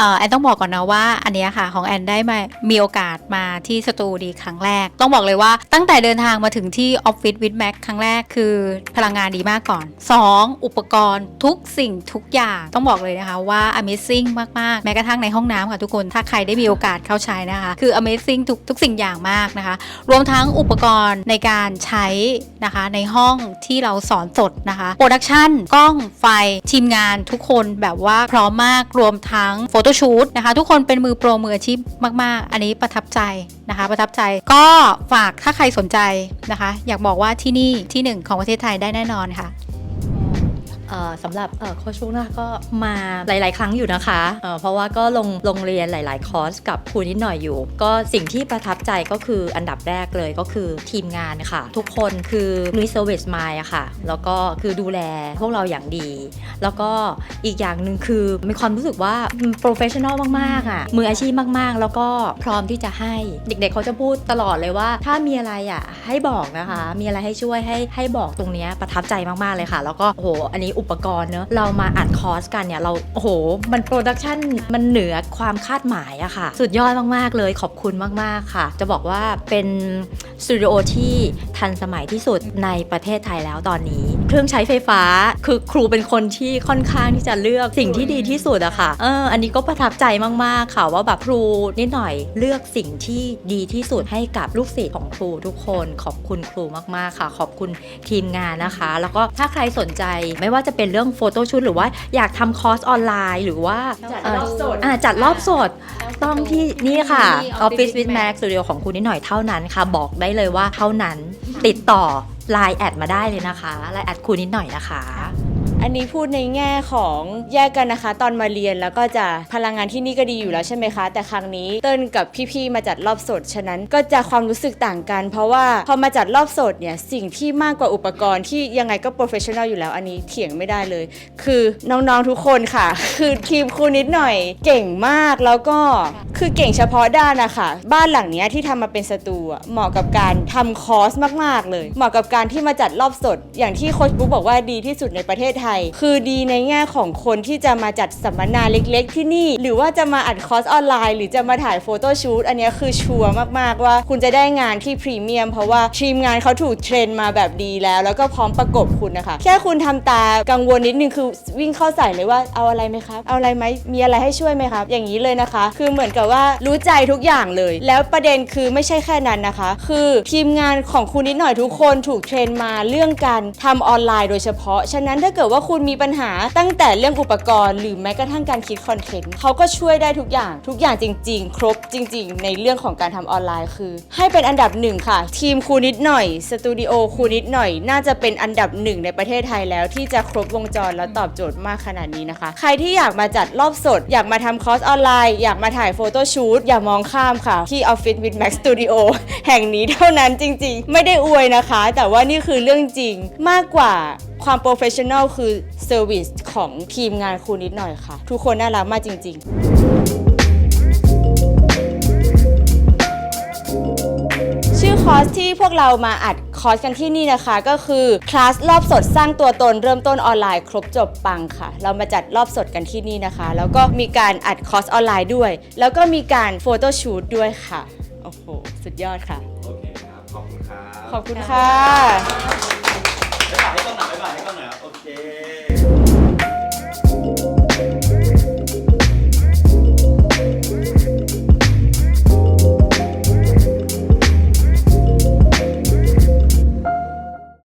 อแอนต้องบอกก่อนนะว่าอันนี้ค่ะของแอนได้มามีโอกาสมาที่สตูดีครั้งแรก ต้องบอกเลยว่าตั้งแต่เดินทางมาถึงที่ออฟฟิศวิดแม็กครั้งแรกคือพลังงานดีมากก่อน 2. อุปกรณ์ทุกสิ่งทุกอย่างต้องบอกเลยนะคะว่า amazing มาก ๆ แม้กระทั่งในห้องน้ำค่ะทุกคนถ้าใครได้มีโอกาสเข้าใช้นะคะ คือ amazing ทุกทุกสิ่งอย่างมากนะคะ รวมทั้งอุปกรณ์ในการใช้นะคะในห้องที่เราสอนสดนะคะโปรดักชันกล้องไฟทีมงานทุกคนแบบว่าพร้อมมากรวมทั้งโฟโต้ชูตนะคะ ทุกคนเป็นมือโปรมืออาชีพมาก ๆ อันนี้ประทับใจนะคะ ประทับใจก็ฝากถ้าใครสนใจนะคะ อยากบอกว่าที่นี่ที่หนึ่งของประเทศไทยได้แน่นอนค่ะเอ่อ สำหรับเอ่อโคชฟุกนะก็มาหลาย ๆ ครั้งอยู่นะคะเอ่อเพราะว่าก็ลงลงเรียนหลาย ๆ คอร์สกับครูนิดหน่อยอยู่ ก็สิ่งที่ประทับใจก็คืออันดับแรกเลยก็คือทีมงานค่ะ ทุกคนคือมีเซอร์วิสมาอะค่ะ แล้วก็คือดูแลพวกเราอย่างดี แล้วก็อีกอย่างหนึ่งคือมีความรู้สึกว่าโปรเฟชชั่นอลมาก ๆ อะ มืออาชีพมาก ๆ แล้วก็พร้อมที่จะให้เด็ก ๆ เขาจะพูดตลอดเลยว่า ถ้ามีอะไรอะให้บอกนะคะ มีอะไรให้ช่วยให้ให้บอกตรงนี้ประทับใจมาก ๆ เลยค่ะ แล้วก็โอ้โหอันนี้อุปกรณ์เนอะเรามาอัดคอร์สกันเนี่ยเราโอ้โห มันโปรดักชันมันเหนือความคาดหมายอะค่ะ สุดยอดมาก ๆ เลยขอบคุณมาก ๆ ค่ะ จะบอกว่าเป็นสตูดิโอที่ทันสมัยที่สุดในประเทศไทยแล้วตอนนี้ เครื่องใช้ไฟฟ้าคือครูเป็นคนที่ค่อนข้างที่จะเลือกสิ่งที่ดีที่สุดอะค่ะเอออันนี้ก็ประทับใจมาก ๆ ค่ะว่าแบบครูนิดหน่อยเลือกสิ่งที่ดีที่สุดให้กับลูกศิษย์ของครูทุกคน ขอบคุณครูมาก ๆ ค่ะ ขอบคุณทีมงานนะคะ แล้วก็ถ้าใครสนใจไม่ว่าจะเป็นเรื่องโฟโต้ชุดหรือว่าอยากทำคอร์สออนไลน์ หรือว่าจัดเอ่อรอบสดอ่าจัดรอบสดต้องที่นี่ค่ะที่ Office Office with with Max Studio ของคุณนิดหน่อยเท่านั้นค่ะ บอกได้เลยว่าเท่านั้นติดต่อ Line แอดมาได้เลยนะคะ Line แอดคุณนิดหน่อยนะคะ อันนี้พูดในแง่ของแยกกันนะคะ ตอนมาเรียนแล้วก็จะพลังงานที่นี่ก็ดีอยู่แล้วใช่ไหมคะ แต่ครั้งนี้เติ้ลกับพี่ๆมาจัดรอบสดฉะนั้นก็จะความรู้สึกต่างกัน เพราะว่าพอมาจัดรอบสดเนี่ยสิ่งที่มากกว่าอุปกรณ์ที่ยังไงก็โปรเฟชชั่นอลอยู่แล้วอันนี้เถียงไม่ได้เลย คือน้องๆทุกคนค่ะ คือทีมครูนิดหน่อยเก่งมากแล้วก็คือเก่งเฉพาะด้านนะคะบ้านหลังเนี้ยที่ทำมาเป็นสตูเหมาะกับการทำคอร์สมากๆเลย เหมาะกับการที่มาจัดรอบสด อย่างที่โค้ชบุ๊กบอกว่าดีที่สุดในประเทศไทยคือดีในแง่ของคนที่จะมาจัดสัมมนาเล็ก ๆ ที่นี่ หรือว่าจะมาอัดคอร์สออนไลน์ หรือจะมาถ่ายโฟโต้ชูตอันนี้คือชัวร์มากๆว่า คุณจะได้งานที่พรีเมียมเพราะว่าทีมงานเขาถูกเทรนมาแบบดีแล้ว แล้วก็พร้อมประกบคุณนะคะ แค่คุณทำตากังวลนิดนึงคือวิ่งเข้าใส่เลยว่าเอาอะไรไหมครับ เอาอะไรไหมมีอะไรให้ช่วยไหมครับ อย่างนี้เลยนะคะ คือเหมือนกับว่ารู้ใจทุกอย่างเลย แล้วประเด็นคือไม่ใช่แค่นั้นนะคะ คือทีมงานของคุณนิดหน่อยทุกคนถูกเทรนมาเรื่องการทำออนไลน์โดยเฉพาะ ฉะนั้นถ้าเกิดว่าคุณมีปัญหาตั้งแต่เรื่องอุปกรณ์ หรือแม้กระทั่งการคิดคอนเทนต์เขาก็ช่วยได้ทุกอย่างทุกอย่างจริง ๆ ครบจริง ๆ ในเรื่องของการทำออนไลน์คือ ให้เป็นอันดับหนึ่งค่ะ ทีมครูนิดหน่อยสตูดิโอครูนิดหน่อย น่าจะเป็นอันดับหนึ่งในประเทศไทยแล้วที่จะครบวงจรและตอบโจทย์มากขนาดนี้นะคะ ใครที่อยากมาจัดรอบสด อยากมาทำคอร์สออนไลน์ อยากมาถ่ายโฟโต้ชูตอย่ามองข้ามค่ะ ที่ Office with Max Studio แห่งนี้เท่านั้นจริง ๆ ไม่ได้อวยนะคะ แต่ว่านี่คือเรื่องจริงมากกว่า ความโปรเฟชชั่นอลคือเซอร์วิสของทีมงานครูนิดหน่อยค่ะ ทุกคนน่ารักมากจริง ๆ ชื่อคอร์สที่พวกเรามาอัดคอร์สกันที่นี่นะคะ ก็คือคลาสรอบสดสร้างตัวตนเริ่มต้นออนไลน์ ครบจบปังค่ะ เรามาจัดรอบสดกันที่นี่นะคะ แล้วก็มีการอัดคอร์สออนไลน์ด้วย แล้วก็มีการโฟโต้ชูตด้วยค่ะ โอ้โห สุดยอดค่ะ โอเคครับ ขอบคุณครับ ขอบคุณค่ะ โอเค